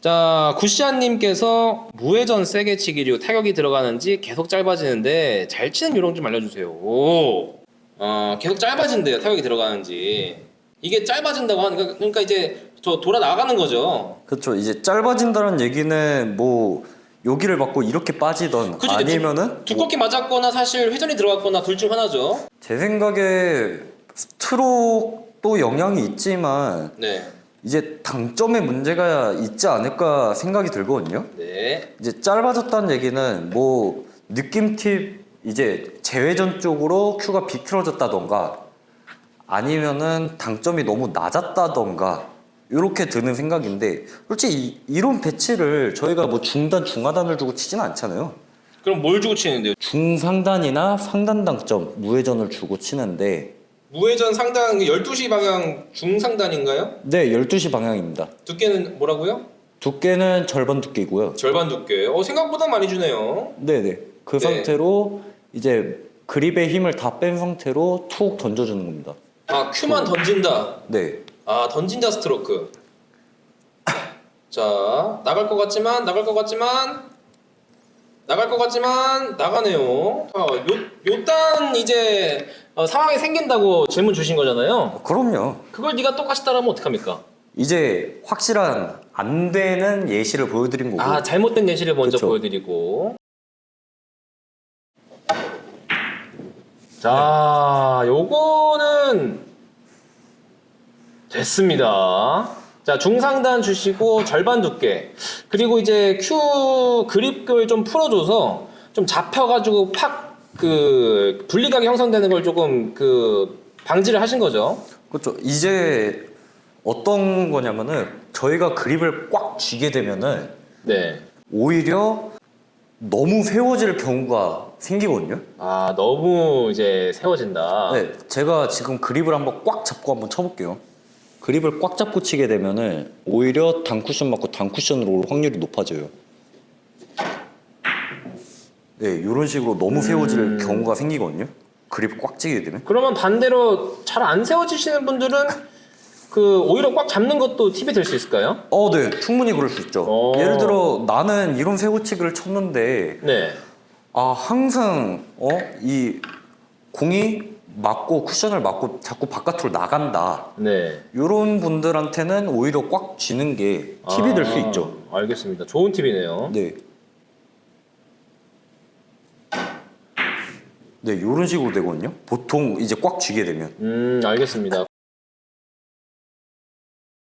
자, 구시안님께서 무회전 세게 치기류 타격이 들어가는지 계속 짧아지는데 잘 치는 요령 좀 알려주세요. 오, 어, 계속 짧아진대요. 타격이 들어가는지. 이게 짧아진다고 하니까 그러니까 이제 저 돌아 나가는 거죠. 그렇죠. 이제 짧아진다는 얘기는 뭐 여기를 맞고 이렇게 빠지던 이제 아니면은 두껍게 맞았거나 사실 회전이 들어갔거나 둘 중 하나죠. 제 생각에 스트로크도 영향이 있지만 네, 이제 당점에 문제가 있지 않을까 생각이 들거든요. 네, 이제 짧아졌다는 얘기는 뭐 느낌 팁 이제 재회전 쪽으로 큐가 비틀어졌다던가 아니면은 당점이 너무 낮았다던가 이렇게 드는 생각인데 솔직히 이- 이런 배치를 저희가 뭐 중단 중하단을 주고 치지는 않잖아요. 그럼 뭘 주고 치는데요? 중상단이나 상단 당점 무회전을 주고 치는데 무회전 상단 12시 방향 중상단인가요? 네 12시 방향입니다. 두께는 뭐라고요? 두께는 절반 두께이고요. 절반 두께. 어 생각보다 많이 주네요. 네네 그 네. 상태로 이제 그립의 힘을 다 뺀 상태로 툭 던져주는 겁니다. 아 큐만 던진다. 네 아 던진다 스트로크. 자 나갈 것 같지만 나갈 것 같지만 나갈 것 같지만 나가네요. 요요딴 이제 어, 상황이 생긴다고 질문 주신 거잖아요. 그럼요. 그걸 네가 똑같이 따라하면 어떡합니까? 이제 확실한 안 되는 예시를 보여드린 거고 아 잘못된 예시를 먼저 그쵸. 보여드리고. 자, 요거는 됐습니다. 자, 중상단 주시고 절반 두께. 그리고 이제 큐 그립을 좀 풀어줘서 좀 잡혀가지고 팍 그 분리각이 형성되는 걸 조금 그 방지를 하신 거죠. 그렇죠. 이제 어떤 거냐면은 저희가 그립을 꽉 쥐게 되면은 네. 오히려 너무 세워질 경우가 생기거든요. 아, 너무 이제 세워진다. 네, 제가 지금 그립을 한번 꽉 잡고 한번 쳐볼게요. 그립을 꽉 잡고 치게 되면은 오히려 단쿠션 맞고 단쿠션으로 올 확률이 높아져요. 네, 이런 식으로 너무 세워질 음. 경우가 생기거든요. 그립 꽉 쥐게 되면. 그러면 반대로 잘 안 세워지시는 분들은 그 오히려 꽉 잡는 것도 팁이 될 수 있을까요? 어, 네, 충분히 그럴 수 있죠. 오. 예를 들어 나는 이런 세우치기를 쳤는데 네. 아 항상 어 이 공이 맞고 쿠션을 맞고 자꾸 바깥으로 나간다. 네. 이런 분들한테는 오히려 꽉 쥐는 게 팁이 될 수 아, 있죠. 알겠습니다. 좋은 팁이네요. 네. 네, 이런 식으로 되거든요. 보통 이제 꽉 쥐게 되면. 음, 알겠습니다.